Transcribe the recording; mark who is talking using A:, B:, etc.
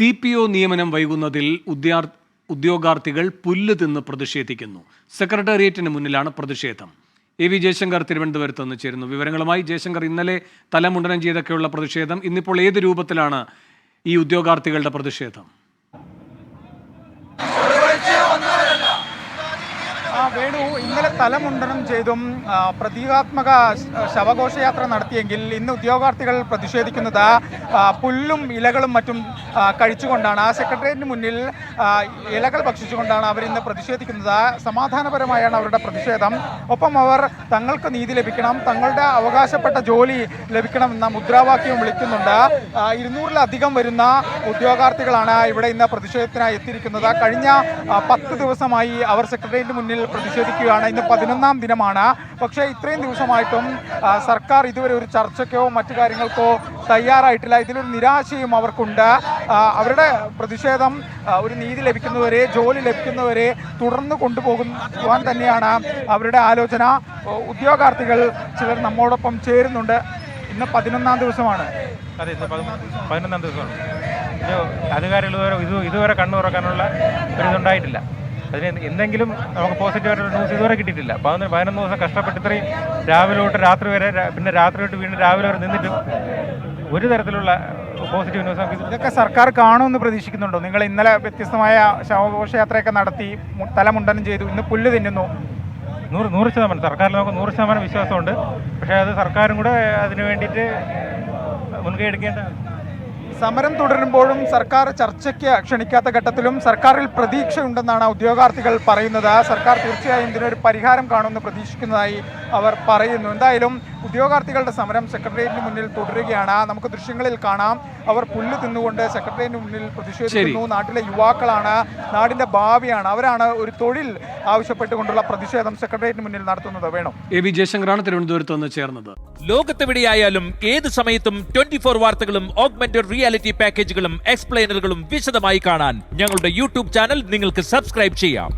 A: C P O നിയമനം വൈകുന്നതിൽ ഉദ്യാർ ഉദ്യോഗാർത്ഥികൾ പുല്ല് തിന്ന് പ്രതിഷേധിക്കുന്നു. സെക്രട്ടേറിയറ്റിന് മുന്നിലാണ് പ്രതിഷേധം. എ വി ജയശങ്കർ തിരുവനന്തപുരത്ത് നിന്ന് ചേരുന്നു. വിവരങ്ങളുമായി ജയശങ്കർ ഇന്നലെ തലമുണ്ടനം ചെയ്തൊക്കെയുള്ള പ്രതിഷേധം. ഇന്നിപ്പോൾ ഏത് രൂപത്തിലാണ് ഈ ഉദ്യോഗാർത്ഥികളുടെ പ്രതിഷേധം
B: ആ, വേണു ഇന്നലെ തലമുണ്ടനം ചെയ്തും പ്രതീകാത്മക ശവഘോഷയാത്ര നടത്തിയെങ്കിൽ ഇന്ന് ഉദ്യോഗാർത്ഥികൾ പ്രതിഷേധിക്കുന്നത് പുല്ലും ഇലകളും മറ്റും കഴിച്ചുകൊണ്ടാണ്. ആ സെക്രട്ടേറിയറ്റിന് മുന്നിൽ ഇലകൾ ഭക്ഷിച്ചുകൊണ്ടാണ് അവർ ഇന്ന് പ്രതിഷേധിക്കുന്നത്. സമാധാനപരമായാണ് അവരുടെ പ്രതിഷേധം. ഒപ്പം അവർ തങ്ങൾക്ക് നീതി ലഭിക്കണം തങ്ങളുടെ അവകാശപ്പെട്ട ജോലി ലഭിക്കണം എന്ന മുദ്രാവാക്യം വിളിക്കുന്നുണ്ട്. ഇരുന്നൂറിലധികം വരുന്ന ഉദ്യോഗാർത്ഥികളാണ് ഇവിടെ ഇന്ന് പ്രതിഷേധത്തിനായി എത്തിയിരിക്കുന്നത്. കഴിഞ്ഞ പത്ത് ദിവസമായി അവർ സെക്രട്ടേറിയറ്റിന് മുന്നിൽ പ്രതിഷേധിക്കുകയാണ്. ഇന്ന് പതിനൊന്നാം ദിനമാണ്. പക്ഷേ ഇത്രയും ദിവസമായിട്ടും സർക്കാർ ഇതുവരെ ഒരു ചർച്ചയ്ക്കോ മറ്റു കാര്യങ്ങൾക്കോ തയ്യാറായിട്ടില്ല. ഇതിലൊരു നിരാശയും അവർക്കുണ്ട്. അവരുടെ പ്രതിഷേധം ഒരു നീതി ലഭിക്കുന്നവരെ ജോലി ലഭിക്കുന്നവരെ തുടർന്ന് കൊണ്ടുപോകുവാൻ തന്നെയാണ് അവരുടെ ആലോചന. ഉദ്യോഗാർത്ഥികൾ ചിലർ നമ്മോടൊപ്പം ചേരുന്നുണ്ട്. ഇന്ന് പതിനൊന്നാം ദിവസമാണ്.
C: അതെ ഇന്ന് പതിനൊന്നാം ദിവസമാണ്. അധികാരികൾ ഇതുവരെ ഇത് ഇതുവരെ കണ്ണു തുറക്കാനുള്ള ഒരു ഇതുണ്ടായിട്ടില്ല. അതിന് എന്തെങ്കിലും നമുക്ക് പോസിറ്റീവായിട്ടുള്ള ന്യൂസ് ഇതുവരെ കിട്ടിയിട്ടില്ല. പതിനൊന്ന് പതിനൊന്ന് ദിവസം കഷ്ടപ്പെട്ട് ഇത്രയും രാവിലെ തൊട്ട് രാത്രി വരെ പിന്നെ രാത്രി തൊട്ട് വീണ്ടും രാവിലെ വരെ നിന്നിട്ടും ഒരു തരത്തിലുള്ള പോസിറ്റീവ് ന്യൂസ് നമുക്ക്
B: ഇതൊക്കെ സർക്കാർ കാണുമെന്ന് പ്രതീക്ഷിക്കുന്നുണ്ടോ? നിങ്ങൾ ഇന്നലെ വ്യത്യസ്തമായ ശവഘോഷയാത്രയൊക്കെ നടത്തി തലമുണ്ടനം ചെയ്തു ഇന്ന് പുല്ല് തിന്നുന്നു.
C: നൂറ് നൂറ് ശതമാനം. സർക്കാരിൽ നമുക്ക് നൂറ് ശതമാനം വിശ്വാസമുണ്ട്. പക്ഷേ അത് സർക്കാരും കൂടെ അതിന് വേണ്ടിയിട്ട് മുൻകൈ എടുക്കേണ്ട
B: സമരം തുടരുമ്പോഴും സർക്കാർ ചർച്ചയ്ക്ക് ക്ഷണിക്കാത്ത ഘട്ടത്തിലും സർക്കാരിൽ പ്രതീക്ഷയുണ്ടെന്നാണ് ഉദ്യോഗാർത്ഥികൾ പറയുന്നത്. സർക്കാർ തീർച്ചയായും ഇതിനൊരു പരിഹാരം കാണുമെന്ന് പ്രതീക്ഷിക്കുന്നതായി അവർ പറയുന്നു. എന്തായാലും ഉദ്യോഗാർത്ഥികളുടെ സമരം സെക്രട്ടേറിയറ്റിന് മുന്നിൽ തുടരുകയാണ്. നമുക്ക് ദൃശ്യങ്ങളിൽ കാണാം. അവർ പുല്ല് തിന്നുകൊണ്ട് സെക്രട്ടേറിയറ്റിന് മുന്നിൽ പ്രതിഷേധിക്കുന്നു. നാട്ടിലെ യുവാക്കളാണ്. നാടിന്റെ ഭാവിയാണ്. അവരാണ് ഒരു തൊഴിൽ ആവശ്യപ്പെട്ടുകൊണ്ടുള്ള പ്രതിഷേധം സെക്രട്ടേറിയറ്റിന് മുന്നിൽ നടത്തുന്നത്. വേണം.
A: എ വി ജയശങ്കറാണ് തിരുവനന്തപുരത്ത് നിന്ന് ചേർന്നത്.
D: ലോകത്തെവിടെയായാലും ഏത് സമയത്തും ട്വന്റി ഫോർ വാർത്തകളും ഓഗ്മെന്റഡ് റിയാലിറ്റി പാക്കേജുകളും എക്സ്പ്ലെയിനറുകളും വിശദമായി കാണാൻ ഞങ്ങളുടെ യൂട്യൂബ് ചാനൽ നിങ്ങൾക്ക് സബ്സ്ക്രൈബ് ചെയ്യാം.